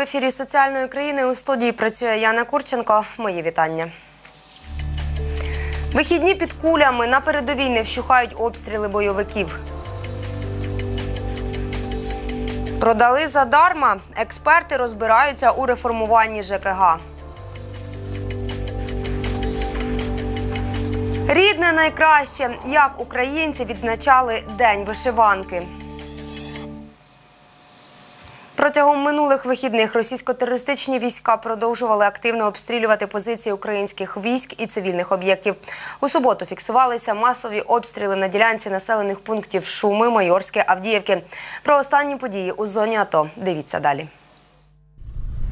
в ефірі соціальної країни. У студії працює Яна Курченко. Мої вітання. Вихідні під кулями на передовій не вщухають обстріли бойовиків. Продали задарма. Експерти розбираються у реформуванні ЖКГ. Рідне найкраще. Як українці відзначали День вишиванки. Протягом минулих вихідних російсько-терористичні війська продовжували активно обстрілювати позиції українських військ і цивільних об'єктів. У суботу фіксувалися масові обстріли на ділянці населених пунктів Шуми, Майорське, Авдіївки. Про останні події у зоні АТО. Дивіться далі.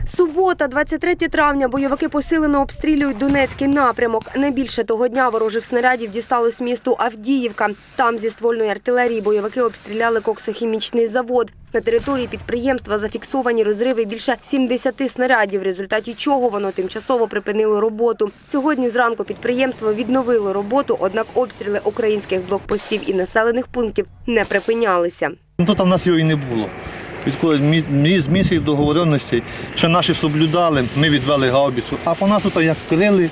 Субота, 23 травня, бойовики посилено обстрілюють Донецький напрямок. Найбільше того дня ворожих снарядів дісталось місту Авдіївка. Там зі ствольної артилерії бойовики обстріляли коксохімічний завод. На території підприємства зафіксовані розриви більше 70 снарядів, в результаті чого воно тимчасово припинило роботу. Сьогодні зранку підприємство відновило роботу, однак обстріли українських блокпостів і населених пунктів не припинялися. Ну, Тут в нас його і не було. Відколи з місяць договоренностей, ще наші соблюдали, ми відвели гаубицю. А по нас тут як крили,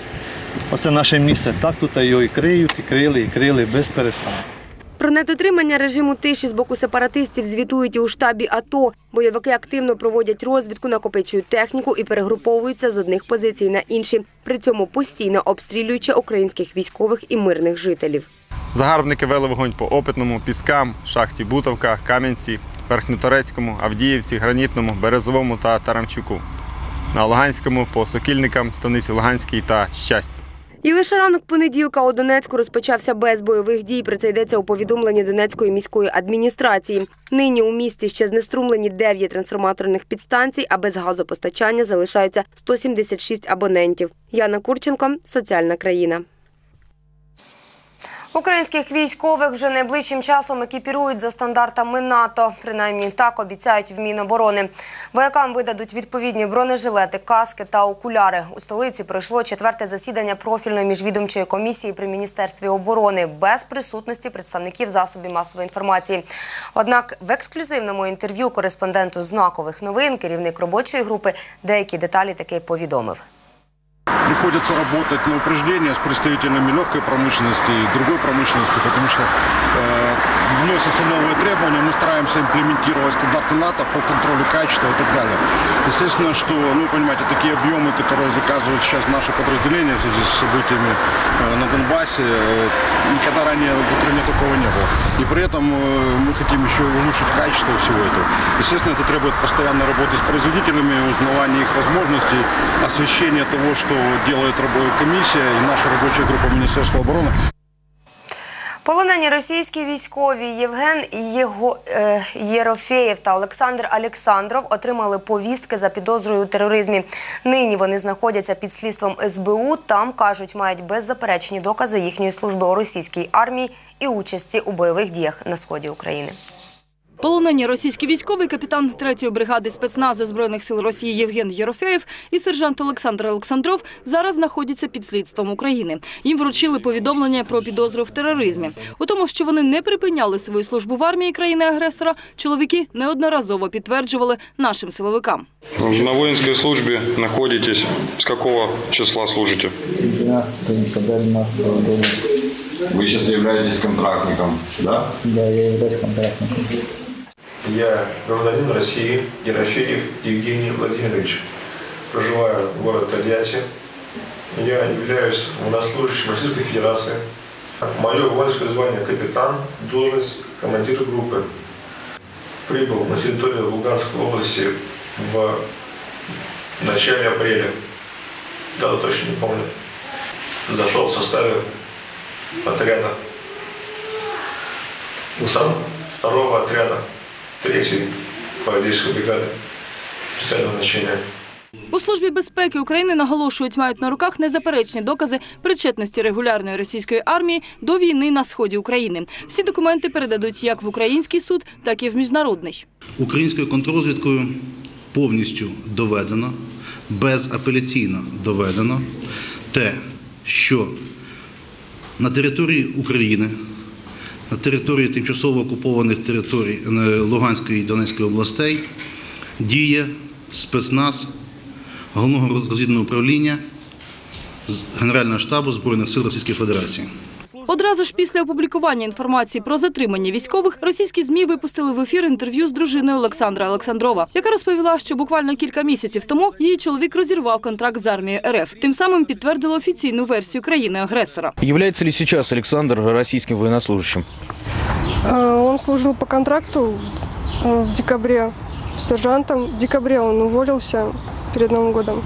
оце наше місце, так тут його і криють, і крили, і крили без перестанку. Про недотримання режиму тиші з боку сепаратистів звітують і у штабі АТО. Бойовики активно проводять розвідку, накопичують техніку і перегруповуються з одних позицій на інші. При цьому постійно обстрілюючи українських військових і мирних жителів. Загарбники вели вогонь по опитному, піскам, шахті Бутовка, Кам'янці, Верхньоторецькому, Авдіївці, Гранітному, Березовому та Тарамчуку. На Луганському по Сокільникам, Станиці Луганській та Щастю. І лише ранок понеділка у Донецьку розпочався без бойових дій. Про це йдеться у повідомленні Донецької міської адміністрації. Нині у місті ще знеструмлені 9 трансформаторних підстанцій, а без газопостачання залишаються 176 абонентів. Яна Курченко, соціальна країна. Українських військових вже найближчим часом екіпірують за стандартами НАТО. Принаймні так обіцяють в Міноборони. Воякам видадуть відповідні бронежилети, каски та окуляри. У столиці пройшло четверте засідання профільної міжвідомчої комісії при міністерстві оборони без присутності представників засобів масової інформації. Однак в ексклюзивному інтерв'ю кореспонденту знакових новин керівник робочої групи деякі деталі таки повідомив. Приходится работать на упреждение с представителями легкой промышленности и другой промышленности, потому что э, вносятся новые требования, мы стараемся имплементировать стандарты НАТО по контролю качества и так далее. Естественно, что, ну, понимаете, такие объемы, которые заказывают сейчас наши подразделения в связи с событиями э, на Донбассе, э, никогда ранее в Украине такого не было. И при этом э, мы хотим еще улучшить качество всего этого. Естественно, это требует постоянной работы с производителями, узнавания их возможностей, освещения того, что делает комиссия и наша рабочая группа Министерства обороны. Полонені російські військові Євген Єго, е, Єрофеєв та Олександр Олександров отримали повістки за підозрою у тероризмі. Нині вони знаходяться під слідством СБУ. Там кажуть, мають беззаперечні докази їхньої служби у російській армії і участі у бойових діях на сході України. Полонені російські військовий капітан 3-ї бригади спецназу Збройних сил Росії Євген Єрофеєв і сержант Олександр Олександров зараз знаходяться під слідством України. Їм вручили повідомлення про підозру в тероризмі. У тому, що вони не припиняли свою службу в армії країни-агресора, чоловіки неодноразово підтверджували нашим силовикам. На воинской службе находитесь. С какого числа служите? 12 декабря 12 года. Вы сейчас являетесь контрактником, да? Да, я являюсь контрактником. Я гражданин России Ерофеев Евгений Владимирович. Проживаю в городе Тольятти. Я являюсь военнослужащим Российской Федерации. Мое воинское звание капитан, должность командир группы. Прибыл на территорию Луганской области в начале апреля. Дату точно не помню. Зашел в составе отряда. Сам второго отряда третьей гвардейской бригады специального назначения. У службі безпеки України наголошують, мають на руках незаперечні докази причетності регулярної російської армії до війни на сході України. Всі документи передадуть як в український суд, так і в міжнародний. Українською контррозвідкою повністю доведено, безапеляційно доведено те, що на території України, на території тимчасово окупованих територій е, Луганської і Донецької областей діє спецназ Головного розвідного управління Генерального штабу Збройних сил Російської Федерації. Одразу ж після опублікування інформації про затримання військових російські змі випустили в ефір інтерв'ю з дружиною Олександра Олександрова, яка розповіла, що буквально кілька місяців тому її чоловік розірвав контракт з армією РФ. Тим самим підтвердила офіційну версію країни-агресора. Является ли сейчас Александр российским военнослужащим? Э, Он служил по контракту э, в декабре сержантом. В декабре он уволился перед Новым годом.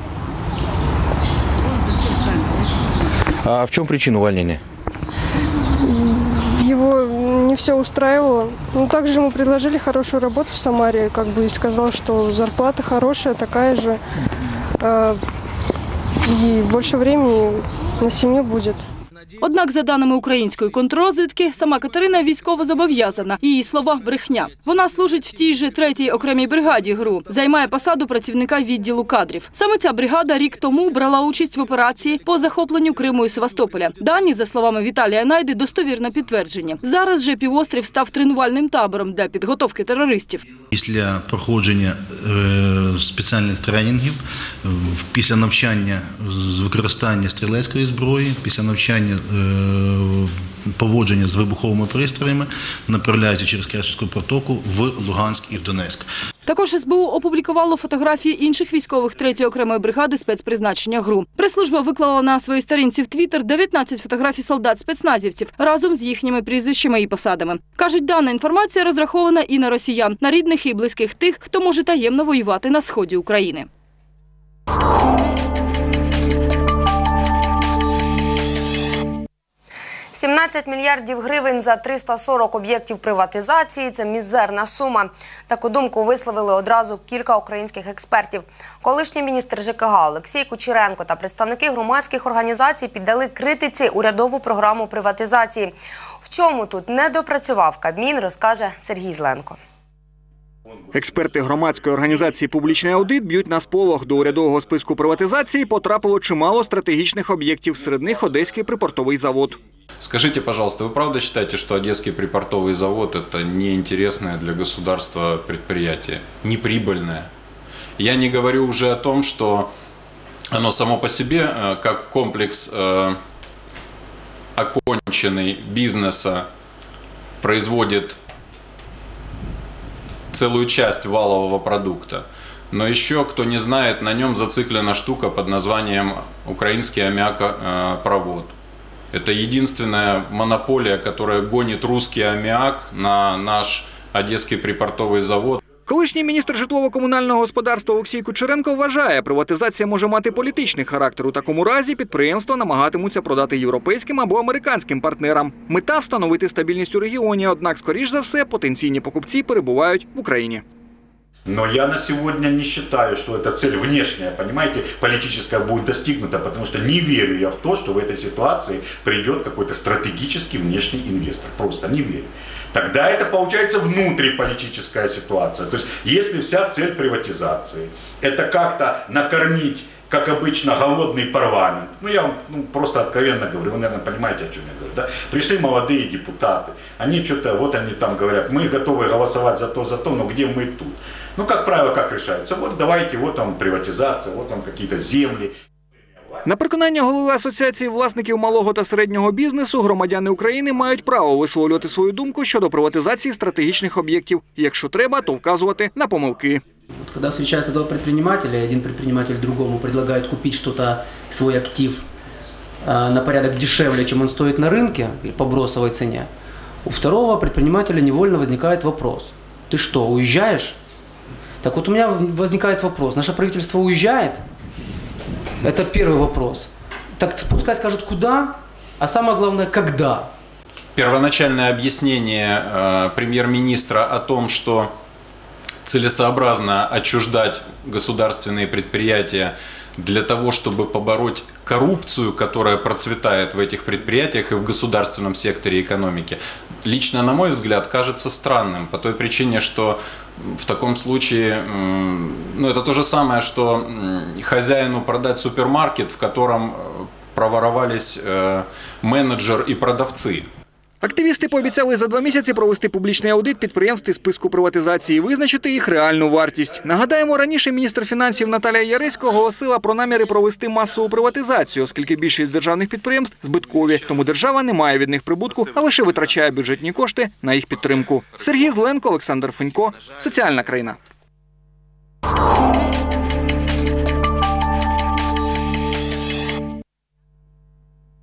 А в чем причина увольнения? Не все устраивало. Ну, также ему предложили хорошую работу в Самаре, как бы и сказал, что зарплата хорошая, такая же. э, И больше времени на семью будет. Однак, за даними української контррозвідки, сама Катерина військово зобов'язана. Її слова брехня. Вона служить в тій же третій окремій бригаді ГРУ, займає посаду працівника відділу кадрів. Саме ця бригада рік тому брала участь в операції по захопленню Криму і Севастополя. Дані, за словами Віталія Найди, достовірно підтверджені. Зараз же півострів став тренувальним табором для підготовки терористів. Після проходження е, спеціальних тренінгів, після навчання з використання стрілецької зброї, після навчання поводження з вибуховими пристроями направляються через Керченську протоку в Луганськ і в Донецьк. Також СБУ опублікувало фотографії інших військових третьої окремої бригади спецпризначення ГРУ. Прес-служба виклала на своїй сторінці в Твіттер 19 фотографій солдат спецназівців разом з їхніми прізвищами і посадами. Кажуть, дана інформація розрахована і на росіян, на рідних і близьких тих, хто може таємно воювати на сході України. – 17 мільярдів гривень за 340 об'єктів приватизації – це мізерна сума. Таку думку висловили одразу кілька українських експертів. Колишній міністр ЖКГ Олексій Кучеренко та представники громадських організацій піддали критиці урядову програму приватизації. В чому тут не допрацював Кабмін, розкаже Сергій Зленко. Експерти громадської організації Публічний аудит б'ють на сполох. До урядового списку приватизації потрапило чимало стратегічних об'єктів, серед них Одеський припортовий завод. Скажите, пожалуйста, вы правда считаете, что Одесский припортовый завод это неинтересное для государства предприятие, неприбыльное? Я не говорю уже о том, что оно само по себе, э, как комплекс э, оконченный бизнеса, производит целую часть валового продукта. Но еще, кто не знает, на нем зациклена штука под названием украинский аммиакопровод. Это единственная монополия, которая гонит русский аммиак на наш Одесский припортовый завод. Колишній міністр житлово-комунального господарства Олексій Кучеренко вважає, приватизація може мати політичний характер. У такому разі підприємства намагатимуться продати європейським або американським партнерам. Мета встановити стабільність у регіоні. Однак, скоріш за все, потенційні покупці перебувають в Україні. Но я на сегодня не считаю, что эта цель внешняя, понимаете, политическая будет достигнута, потому что не верю я в то, что в этой ситуации придет какой-то стратегический внешний инвестор. Просто не верю. Тогда это получается внутриполитическая ситуация. То есть если вся цель приватизации это как-то накормить как обычно, голодный парламент. Ну, я вам ну, просто откровенно говорю, вы, наверное, понимаете, о чем я говорю. Да? Пришли молодые депутаты, они что-то, вот они там говорят, мы готовы голосовать за то, за то, но где мы тут? Ну, как правило, как решается? Вот давайте, вот там приватизация, вот там какие-то земли. На переконання голови асоціації власників малого та середнього бізнесу, громадяни України мають право висловлювати свою думку щодо приватизації стратегічних об'єктів. Якщо треба, то вказувати на помилки. Вот когда встречаются два предпринимателя, и один предприниматель другому предлагает купить что-то, свой актив э, на порядок дешевле, чем он стоит на рынке или по бросовой цене, у второго предпринимателя невольно возникает вопрос. Ты что, уезжаешь? Так вот у меня возникает вопрос. Наше правительство уезжает? Это первый вопрос. Так пускай скажут куда, а самое главное, когда. Первоначальное объяснение э, премьер-министра о том, что целесообразно отчуждать государственные предприятия для того, чтобы побороть коррупцию, которая процветает в этих предприятиях и в государственном секторе экономики, лично, на мой взгляд, кажется странным по той причине, что в таком случае, ну, это то же самое, что хозяину продать супермаркет, в котором э, проворовались э, менеджер и продавцы. Активісти пообіцяли за два місяці провести публічний аудит підприємств із списку приватизації і визначити їх реальну вартість. Нагадаємо, раніше міністр фінансів Наталія Яресько оголосила про наміри провести масову приватизацію, оскільки більшість державних підприємств збиткові, тому держава не має від них прибутку, а лише витрачає бюджетні кошти на їх підтримку. Сергій Зленко, Олександр Фенько, соціальна країна.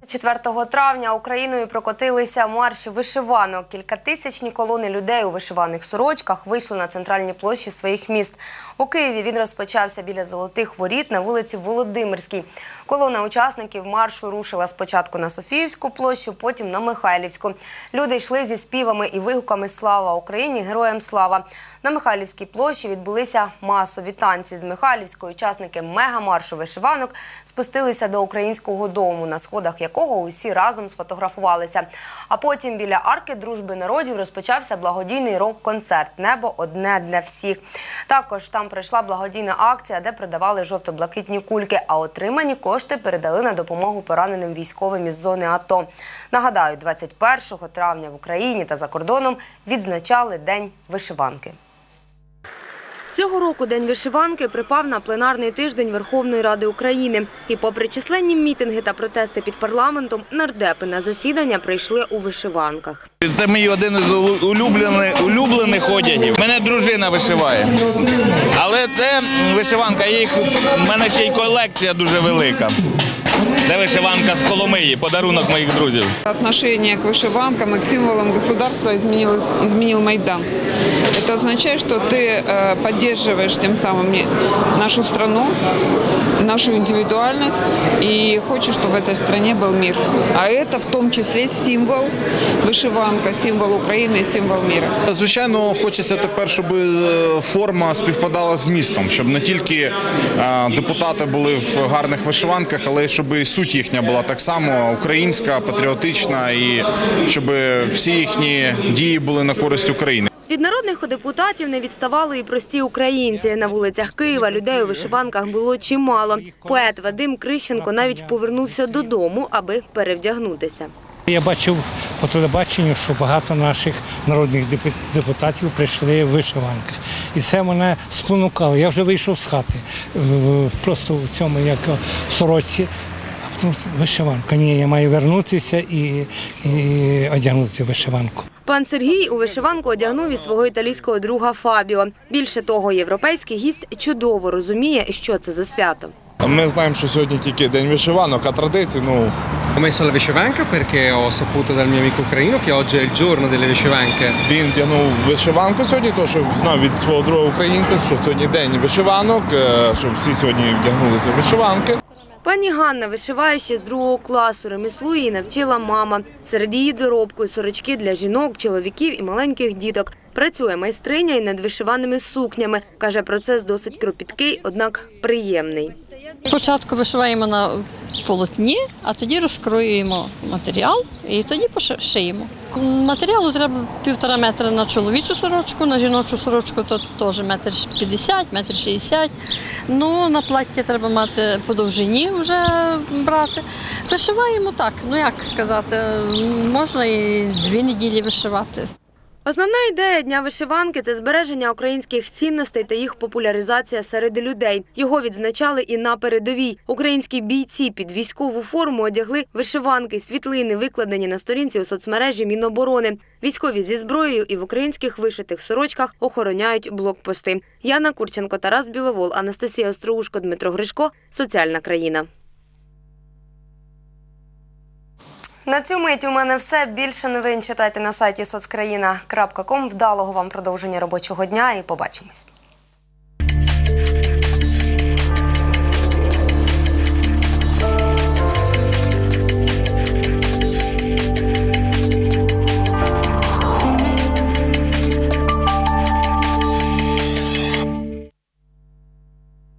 4 травня Україною прокотилися марші вишиванок. Кількатисячні колони людей у вишиваних сорочках вийшли на центральні площі своїх міст. У Києві він розпочався біля золотих воріт на вулиці Володимирській. Колона учасників маршу рушила спочатку на Софіївську площу, потім на Михайлівську. Люди йшли зі співами і вигуками Слава Україні! Героям слава! На Михайлівській площі відбулися масові танці. З Михайлівської учасники мегамаршу вишиванок спустилися до українського дому, на сходах якого усі разом сфотографувалися. А потім біля арки дружби народів розпочався благодійний рок-концерт Небо одне для всіх. Також там пройшла благодійна акція, де продавали жовто-блакитні кульки, а отримані кошти передали на допомогу пораненим військовим із зони АТО. Нагадаю, 21 травня в Україні та за кордоном відзначали День вишиванки. Цього року День вишиванки припав на пленарний тиждень Верховної Ради України. І попри численні мітинги та протести під парламентом, нардепи на засідання прийшли у вишиванках. Це мій один із улюблених, улюблених одягів. Мене дружина вишиває. Але це вишиванка, їх, в мене ще й колекція дуже велика. Це вишиванка з Коломиї, подарунок моїх друзів. Отношение к вышиванкам и к символам государства изменилось, изменил Майдан. Это означает, что ты э, поддерживаешь тем самым не- нашу страну, нашу индивидуальность и хочешь, чтобы в этой стране был мир. А это в том числе символ вышиванка, символ Украины и символ мира. Звичайно, хочеться тепер, щоб е, форма співпадала з містом, щоб не тільки е, депутати були в гарних вишиванках, але й щоб і суть їхня була так само українська, патріотична, і щоб всі їхні дії були на користь України. Від народних депутатів не відставали і прості українці. На вулицях Києва людей у вишиванках було чимало. Поет Вадим Крищенко навіть повернувся додому, аби перевдягнутися. Я бачив по телебаченню, що багато наших народних депутатів прийшли в вишиванках. І це мене спонукало. Я вже вийшов з хати просто в цьому, як в сорочці. А вишиванка. Ні, я маю вернутися і, і одягнути вишиванку. Пан Сергій у вишиванку одягнув і свого італійського друга Фабіо. Більше того, європейський гість чудово розуміє, що це за свято. Ми знаємо, що сьогодні тільки день вишиванок, а традиції, ну. Ho messo la vicivanca perché ho saputo dal mio amico ucraino che oggi è il giorno delle vicivanche. Він тягнув вишиванку сьогодні, тому що знав від свого друга українця, що сьогодні день вишиванок, е, щоб всі сьогодні вдягнулися в вишиванки. Пані Ганна вишиває ще з другого класу. Ремеслу її навчила мама. Серед її доробку – сорочки для жінок, чоловіків і маленьких діток. Працює майстриня і над вишиваними сукнями. Каже, процес досить кропіткий, однак приємний. Спочатку вишиваємо на полотні, а тоді розкроюємо матеріал і тоді пошиємо. Матеріалу треба півтора метра на чоловічу сорочку, на жіночу сорочку то теж метр п'ятдесят, метр шістдесят. Ну, на плаття треба мати по довжині вже брати. Вишиваємо так, ну як сказати, можна і дві неділі вишивати. Основна ідея Дня вишиванки – це збереження українських цінностей та їх популяризація серед людей. Його відзначали і на передовій. Українські бійці під військову форму одягли вишиванки, світлини, викладені на сторінці у соцмережі Міноборони. Військові зі зброєю і в українських вишитих сорочках охороняють блокпости. Яна Курченко, Тарас Біловол, Анастасія Остроушко, Дмитро Гришко. Соціальна країна. На цю мить у мене все. Більше новин читайте на сайті соцкраїна.ком. Вдалого вам продовження робочого дня і побачимось.